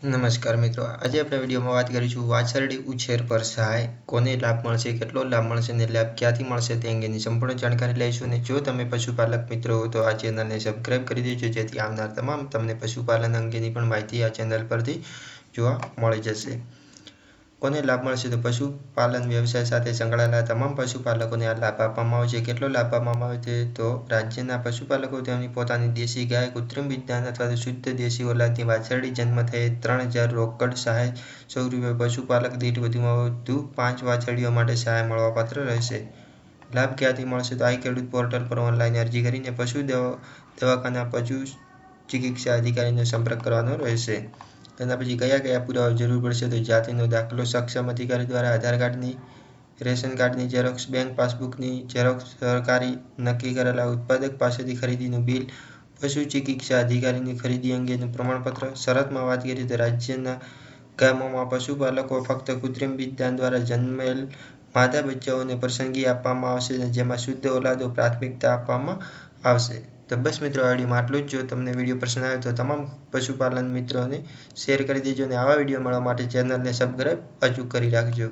નમસ્કાર મિત્રો, આજે આપણે વિડીયોમાં વાત કરીશું વાછરડી ઉછેર પર સહાય. કોને લાભ મળશે, કેટલો લાભ મળશે અને લાભ ક્યાંથી મળશે તે અંગેની સંપૂર્ણ જાણકારી લઈશું અને જો તમે પશુપાલક મિત્રો હો તો આ ચેનલને સબસ્ક્રાઈબ કરી દેજો, જેથી આવનાર તમામ તમને પશુપાલન અંગેની પણ માહિતી આ ચેનલ પરથી જોવા મળી જશે. કોને લાભ મળશે તો પશુપાલન વ્યવસાય સાથે સંકળાયેલા તમામ પશુપાલકોને આ લાભ આપવામાં આવશે. કેટલો લાભ આપવામાં આવે છે તો રાજ્યના પશુપાલકો તેમની પોતાની દેશી ગાય, કૃત્રિમ વિજ્ઞાન અથવા તો શુદ્ધ દેશી ઓલાદની વાછરડી જન્મ થયે ત્રણ હજાર રોકડ સહાય સ્વરૂપે પશુપાલક દીઠ વધુમાં વધુ પાંચ વાછરડીઓ માટે સહાય મળવાપાત્ર રહેશે. લાભ ક્યાંથી મળશે તો આઈ ખેડૂત પોર્ટલ પર ઓનલાઈન અરજી કરીને પશુ દવાખાના પશુ ચિકિત્સા અધિકારીનો સંપર્ક કરવાનો રહેશે. તેના પછી કયા કયા પુરાવા જરૂર પડશે તો જાતિનો દાખલો સક્ષમ અધિકારી દ્વારા આધાર કાર્ડની, રેશન કાર્ડની ઝેરોક્ષ બેંક પાસબુકની ઝેરોક્ષ સરકારી નક્કી કરેલા ઉત્પાદક પાસેથી ખરીદીનું બિલ, પશુ ચિકિત્સા અધિકારીની ખરીદી અંગેનું પ્રમાણપત્ર, શરતમાં વાત કરીએ તો રાજ્યના ગામોમાં પશુપાલકો ફક્ત કૃત્રિમ વિદ્યાન દ્વારા જન્મેલ માતા બચ્ચાઓને પસંદગી આપવામાં આવશે જેમાં શુદ્ધ ઓલાદો પ્રાથમિકતા આપવામાં આવશે. તો બસ મિત્રો, આ વિડીયોમાં આટલું જ. જો તમને વીડિયો પસંદ આવ્યો તો તમામ પશુપાલન મિત્રોને શેર કરી દેજો અને આવા વીડિયો મળવા માટે ચેનલને સબસ્ક્રાઈબ અચૂક કરી રાખજો.